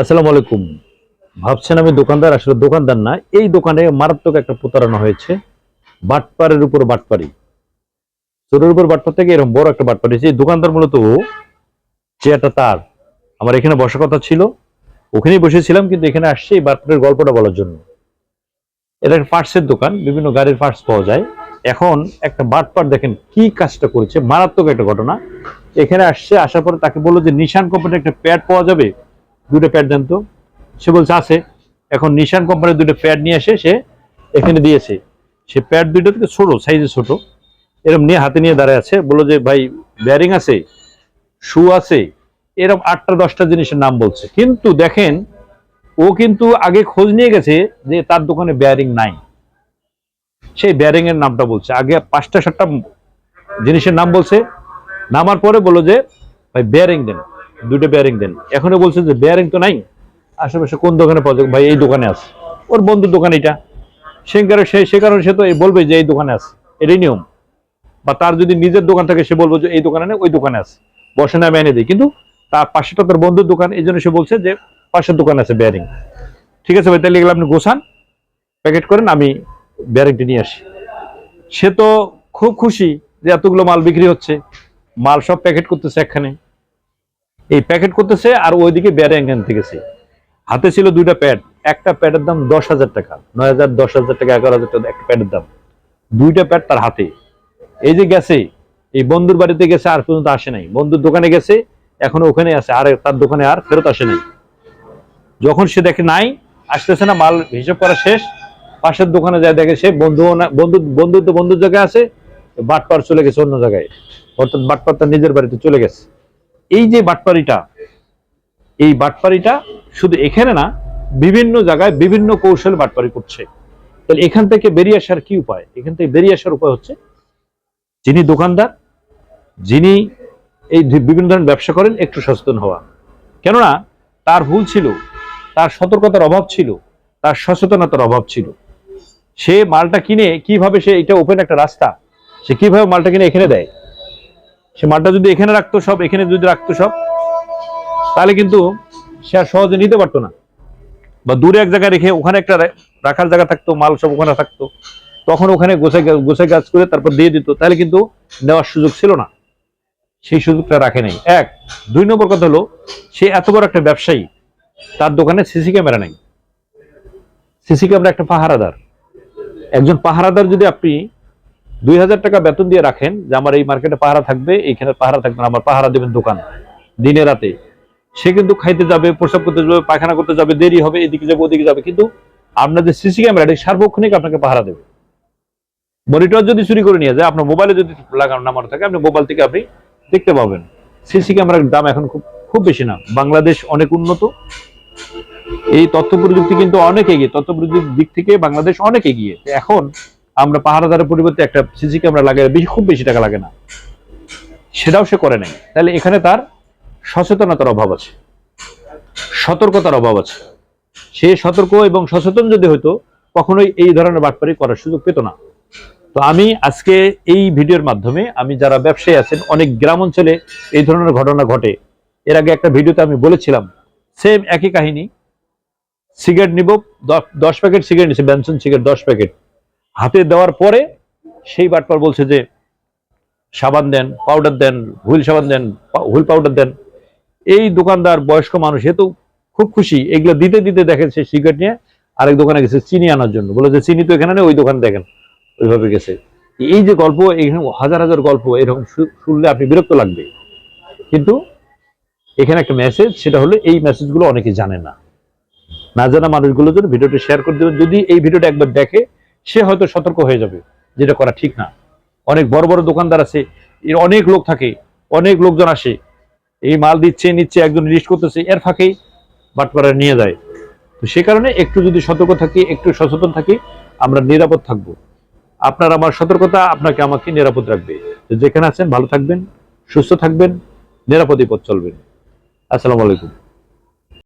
আসসালামু আলাইকুম। ভাবছেন আমি দোকানদার? আসলে দোকানদার না, এই দোকানে মারাত্মক একটা প্রতারণা হয়েছে। বাটপারের উপর বাটপারি চোরের উপর বাটপার থেকে এরকম বড় একটা বাটপারি। এই দোকানদার মূলত চেয়ারটা তার। আমার এখানে বসার কথা ছিল। ওখানেই বসেছিলাম, কিন্তু এখানে আসছে এই বাটপারের গল্পটা বলার জন্য। এটা পার্টসের দোকান, বিভিন্ন গাড়ির পার্টস পাওয়া যায়। এখন একটা বাটপার দেখেন কি কাজটা করেছে, মারাত্মক একটা ঘটনা। এখানে আসছে, আসার পরে তাকে বলল যে, নিশান কোম্পানির একটা প্যাড পাওয়া যাবে? দুটো প্যাড দেন তো সে বলছে, আছে। এখন নিশান কোম্পানির দুটো প্যাড নিয়ে এসে সে এখানে দিয়েছে। সে প্যাড দুটো থেকে ছোট সাইজে ছোট। এরকম নিয়ে হাতে নিয়ে দাঁড়ায় আছে। বলল যে, ভাই ব্যারিং আছে শু আছে। এরকম আটটা, দশটা জিনিসের নাম বলছে। কিন্তু দেখেন, ও কিন্তু আগে খোঁজ নিয়ে গেছে যে তার দোকানে ব্যারিং নাই। সেই ব্যারিং এর নামটা বলছে। আগে পাঁচটা, সাতটা জিনিসের নাম বলছে। নামার পরে বলল যে, ভাই ব্যারিং দেন। দুটো ব্যারিং দেন। এখনও বলছে যে ব্যারিং তো নাই। আশেপাশে কোন দোকানে পাওয়া যাবে ভাই, এই দোকানে আছে। ওর বন্ধুর দোকান এটা। সে সে সে কারণে সে তো বলবে যে এই দোকানে আছে। এটাই নিয়ম। বা তার যদি নিজের দোকান থাকে, সে বলব যে এই দোকানে নেই ওই দোকানে আছে। বসে না এনে দিই। কিন্তু তার পাশেটা তার বন্ধুর দোকান, এই জন্য সে বলছে যে পাশের দোকানে আছে ব্যারিং ঠিক আছে ভাই, তাহলে এগুলো আপনি গোছান প্যাকেট করেন, আমি ব্যারিংটি নিয়ে আসি। সে তো খুব খুশি যে এতগুলো মাল বিক্রি হচ্ছে। মাল সব প্যাকেট করতেছে একখানে। এই প্যাকেট করতেছে আর ওইদিকে ব্যারিং আনতে গেছে হাতে ছিল দুইটা প্যাড একটা প্যাডের দাম দশ হাজার টাকা, নয় হাজার, দশ হাজার টাকা, এগারো হাজার টাকা, একটা প্যাডের দাম। দুইটা প্যাড তার হাতে। এই যে গেছে, এই বন্ধুর বাড়িতে গেছে, আর পর্যন্ত আসে নাই। বন্ধুর দোকানে গেছে, এখনও ওখানে আছে, আর তার দোকানে আর ফেরত আসে নাই। যখন সে দেখে নাই, আসতেছে না, মাল হিসাব করা শেষ, পাশের দোকানে যায় দেখে সে বন্ধু বন্ধু বন্ধু তো বন্ধুর জায়গায় আছে, বাটপার চলে গেছে অন্য জায়গায়। অর্থাৎ বাটপার তার নিজের বাড়িতে চলে গেছে। এই যে বাটপারিটা এই বাটপারিটা শুধু এখানে না, বিভিন্ন জায়গায় বিভিন্ন কৌশল বাটপারি করছে। তাহলে এখান থেকে বেরিয়ে আসার কি উপায়? এখান থেকে বেরিয়ে আসার উপায় হচ্ছে, যিনি দোকানদার, যিনি এই বিভিন্ন ধরনের ব্যবসা করেন, একটু সচেতন হওয়া। কেননা, তার ভুল ছিল, তার সতর্কতার অভাব ছিল, তার সচেতনতার অভাব ছিল। সে মালটা কিনে কীভাবে সে, এটা ওপেন একটা রাস্তা, সে কীভাবে মালটা কিনে এখানে দেয়? সে মালটা যদি এখানে রাখতো সব, এখানে যদি রাখতো সব, তাহলে কিন্তু সে আর সহজে নিতে পারতো না। বা দূরে এক জায়গায় রেখে ওখানে একটা রাখার জায়গা থাকতো, মাল সব ওখানে থাকতো, তখন ওখানে গোছাই গা- গোছাই কাজ করে তারপর দিয়ে দিত, তাহলে কিন্তু নেওয়ার সুযোগ ছিল না। সেই সুযোগটা রাখে নাই। এক, দুই নম্বর কথা হলো, সে এত বড় একটা ব্যবসায়ী, তার দোকানে সিসি ক্যামেরা নেই। সিসি ক্যামেরা একটা পাহারাদার। একজন পাহারাদার যদি আপনি দুই হাজার টাকা বেতন দিয়ে রাখেন যে আমার এই মার্কেটে পাহারা থাকবে, এইখানে পাহারা থাকবে আমার পাহারা দেবেন দোকান, দিনে রাতে। সে কিন্তু খাইতে যাবে, প্রসাব করতে যাবে, পায়খানা করতে যাবে, দেরি হবে, এদিকে যাবে, ওদিকে যাবে, কিন্তু আপনার যে সিসি ক্যামেরা, এটা সার্বক্ষণিক আপনাকে পাহারা দেবে। মনিটর যদি চুরি করে নিয়ে যায়, আপনার মোবাইলে যদি লাগানো নামানো থাকে, আপনি মোবাইল থেকে আপনি দেখতে পাবেন। সিসি ক্যামেরার দাম এখন খুব খুব বেশি না। বাংলাদেশ অনেক উন্নত। এই তথ্য প্রযুক্তি কিন্তু অনেক এগিয়ে, তথ্য প্রযুক্তির দিক থেকে বাংলাদেশ অনেক এগিয়ে। এখন আমরা পাহারাদারের পরিবর্তে একটা সিসি ক্যামেরা বেশি খুব বেশি টাকা লাগে না। সেটাও সে করে নাই। তাহলে এখানে তার সচেতনতার অভাব আছে। সতর্কতার অভাব আছে। সে সতর্ক এবং সচেতন যদি হতো কখনোই এই ধরনের বাটপারি করার সুযোগ পেত না। তো আমি আজকে এই ভিডিওর মাধ্যমে আমি যারা ব্যবসায়ী আছেন, অনেক গ্রাম অঞ্চলে এই ধরনের ঘটনা ঘটে। এর আগে একটা ভিডিওতে আমি বলেছিলাম, সেম একই কাহিনী। সিগারেট নিব দশ প্যাকেট সিগারেট নিছে, ব্যানসন সিগারেট দশ প্যাকেট। হাতে দেওয়ার পরে সেই বাটপার বলছে যে, সাবান দেন পাউডার দেন, হুইল সাবান দেন হুইল পাউডার দেন। এই দোকানদার বয়স্ক মানুষ এ তো খুব খুশি। এগুলো দিতে দিতে দেখেন সে সিগারেট নিয়ে আরেক দোকানে গেছে চিনি আনার জন্য। বলে যে, চিনি তো এখানে নেই, ওই দোকানে দেখেন। ওইভাবে গেছে। এই যে গল্প, এখানে হাজার হাজার গল্প, এরকম শুনলে আপনি বিরক্ত লাগবে। কিন্তু এখানে একটা মেসেজ সেটা হলো এই মেসেজগুলো অনেকে জানে না। না জানা মানুষগুলোর জন্য ভিডিওটি শেয়ার করে দেবেন। যদি এই ভিডিওটা একবার দেখে সে হয়তো সতর্ক হয়ে যাবে, যেটা করা ঠিক না। অনেক বড় বড় দোকানদার আছে, এর অনেক লোক থাকে, অনেক লোকজন আসে, এই মাল দিচ্ছে, নিচ্ছে, একজন লিস্ট করতেছে, এর ফাঁকেই বাটপাড়া নিয়ে যায়। তো সে কারণে একটু যদি সতর্ক থাকি, একটু সচেতন থাকি, আমরা নিরাপদ থাকব। আপনার আমার সতর্কতা আপনাকে আমাকে নিরাপদ রাখবে। যেখানে আছেন, ভালো থাকবেন, সুস্থ থাকবেন, নিরাপদে পথ চলবেন। আসসালামু আলাইকুম।